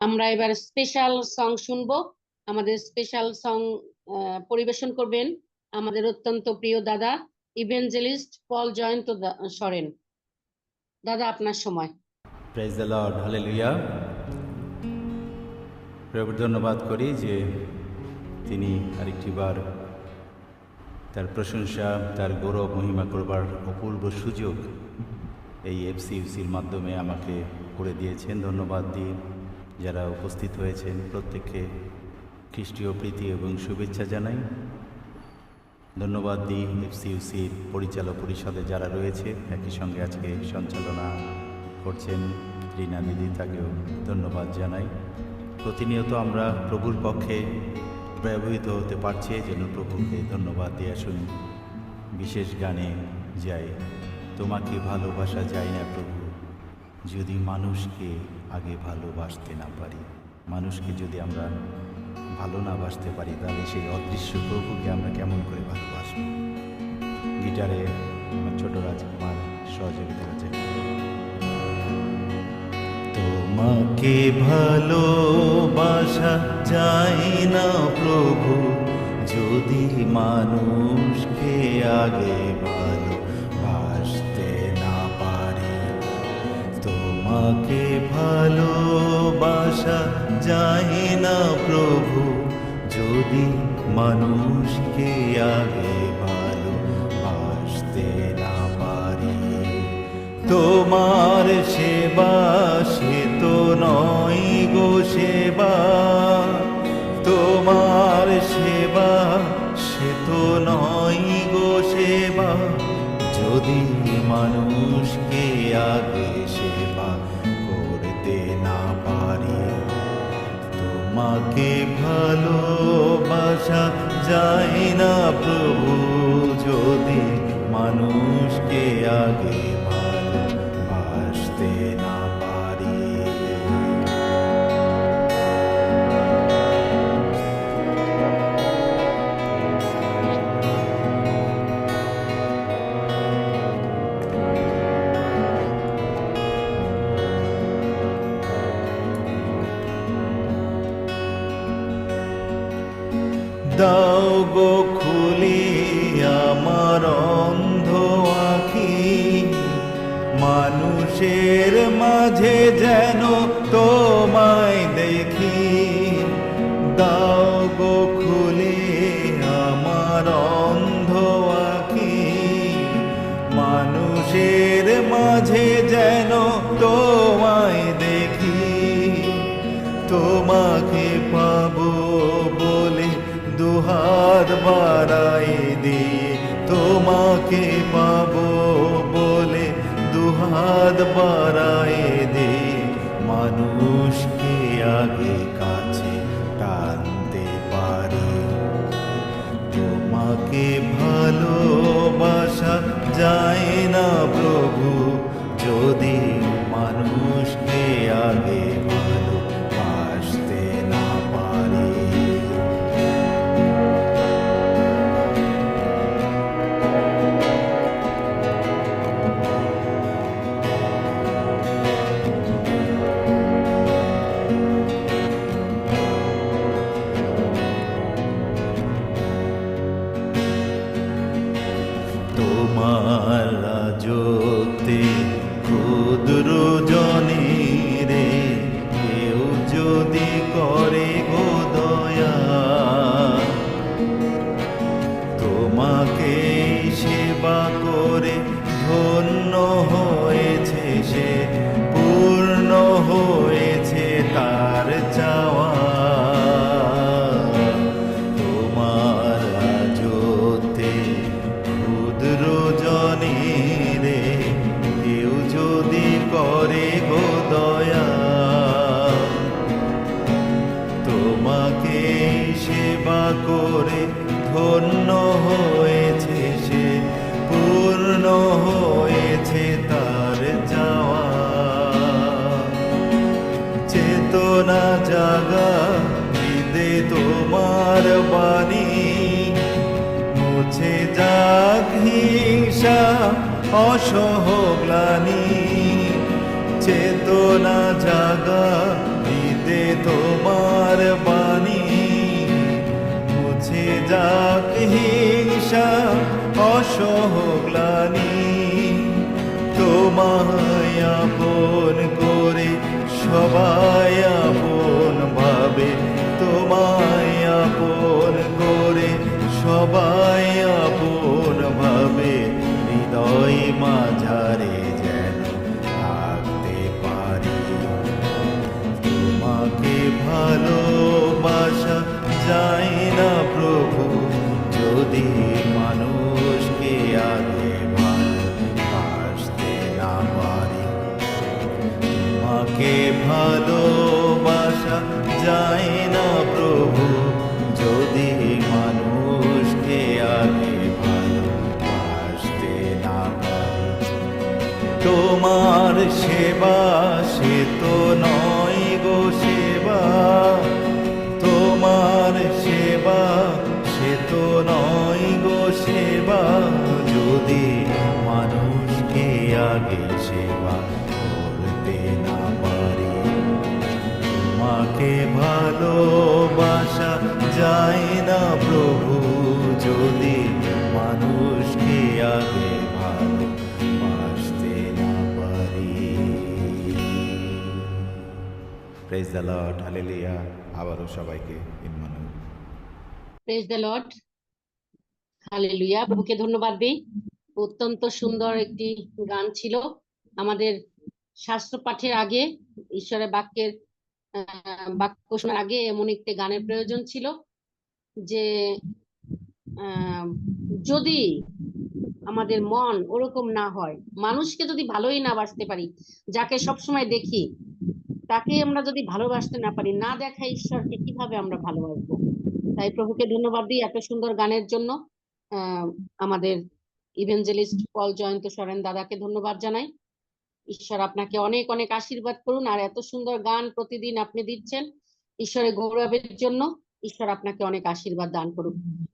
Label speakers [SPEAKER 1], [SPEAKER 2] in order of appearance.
[SPEAKER 1] আমরা এবার special song শুনব। আমাদের স্পেশাল সং পরিবেশন করবেন আমাদের অত্যন্ত প্রিয় দাদা ইভেঞ্জেলিস্ট পল জয়ন্ত সরেন। দাদা, আপনার সময়।
[SPEAKER 2] প্রাইজ দ্য লর্ড হালেলুয়া প্রভুর ধন্যবাদ করি যে তিনি আরেকটিবার তার প্রশংসা, তার গৌরব, মহিমা করবার অপূর্ব সুযোগ এই এফসিউসির মাধ্যমে আমাকে করে দিয়েছেন। ধন্যবাদ দিই যারা উপস্থিত হয়েছেন, প্রত্যেককে খ্রিস্টীয় প্রীতি এবং শুভেচ্ছা জানাই। ধন্যবাদ দিই এফসিউসির পরিচালক পরিষদে যারা রয়েছে। একই সঙ্গে আজকে সঞ্চালনা করছেন রিনা দিদি, তাকেও ধন্যবাদ জানাই। প্রতিনিয়ত আমরা প্রভুর পক্ষে ব্যবহৃত হতে পারছি জন্য প্রভুকে ধন্যবাদ দিয়ে আসুন। বিশেষ গানে যাই। তোমাকে ভালোবাসা যায় না প্রভু। যদি মানুষকে আগে ভালোবাসতে না পারি, মানুষকে যদি আমরা ভালো না বাসতে পারি, তাহলে সেই অদৃশ্য প্রভুকে আমরা কেমন করে ভালোবাসবো? গিটারে আমার ছোট রাজকুমার সহযোগিতা আছে তোমাকে ভালোবাসা চাই না প্রভু, যদি মানুষকে আগে ভালোবাসতে তোমাকে ভালোবাসা যায় না প্রভু। যদি মানুষকে আগে ভালোবাসতে না পারি, তোমার সেবা সে তো নয় গো সেবা। তোমার সেবা সে তো নয় গো সেবা। যদি মানুষকে আগে তোমাকে ভালোবাসা যায় না প্রভু যদি মানুষকে আগে দাও গো খুলি আমার অন্ধ আখি। মানুষের মাঝে যেন তোমায় দেখি। দাও গো খুলি আমার অন্ধ আখি। মানুষের মাঝে যেন তোমায় দেখি। তোমাকে পাবো বাড়াই দিয়ে তোমাকে পাবো বলে দুহাত বাড়াই ধন্য হয়েছে সে, পূর্ণ হয়েছে তার চাওয়া। তোমার রাজতে ক্ষুদ্র জনে কেউ যদি করে গো দয়া। তোমাকে সেবা করে ধন্য হয়েছে তোমার বাণী মুছে যাক হিংসা অসহ গ্লানি চেতনা জাগা দিতে তোমার বাণী। মুছে যাক ভালোবাসা যায় না প্রভু। যদি মানুষকে আগে ভালোবাসতে না পারি, তোমাকে ভালোবাসা না প্রভু। যদি মানুষকে আগে ভালোবাসতে না পারি, তোমার সেবা সে সেবা করতে না পারি তোমাকে ভালোবাসা যায় না প্রভু, যদি মানুষকে আগে ভালোবাসতে না পারি। প্রেজ দ্য লর্ড হালেলুয়া আবারও সবাইকে Immanuel
[SPEAKER 1] praise the lord hallelujah প্রভুকে ধন্যবাদ দিই। অত্যন্ত সুন্দর একটি গান ছিল। আমাদের শাস্ত্র পাঠের আগে, ঈশ্বরের বাক্যের বাক্য শোনার আগে এমন একটি গানের প্রয়োজন ছিল যে যদি আমাদের মন ওরকম না হয়, মানুষকে যদি ভালোই না বাসতে পারি, যাকে সবসময় দেখি, তাকে আমরা যদি ভালোবাসতে না পারি, না দেখা ঈশ্বরকে কীভাবে আমরা ভালোবাসবো? তাই প্রভুকে ধন্যবাদ দিই এত সুন্দর গানের জন্য। আমাদের ইভেঞ্জেলিস্ট পল জয়ন্ত সরেন দাদাকে ধন্যবাদ জানাই। ঈশ্বর আপনাকে অনেক অনেক আশীর্বাদ করুন। আর এত সুন্দর গান প্রতিদিন আপনি দিচ্ছেন। ঈশ্বরের গৌরবের জন্য ঈশ্বর আপনাকে অনেক আশীর্বাদ দান করুন।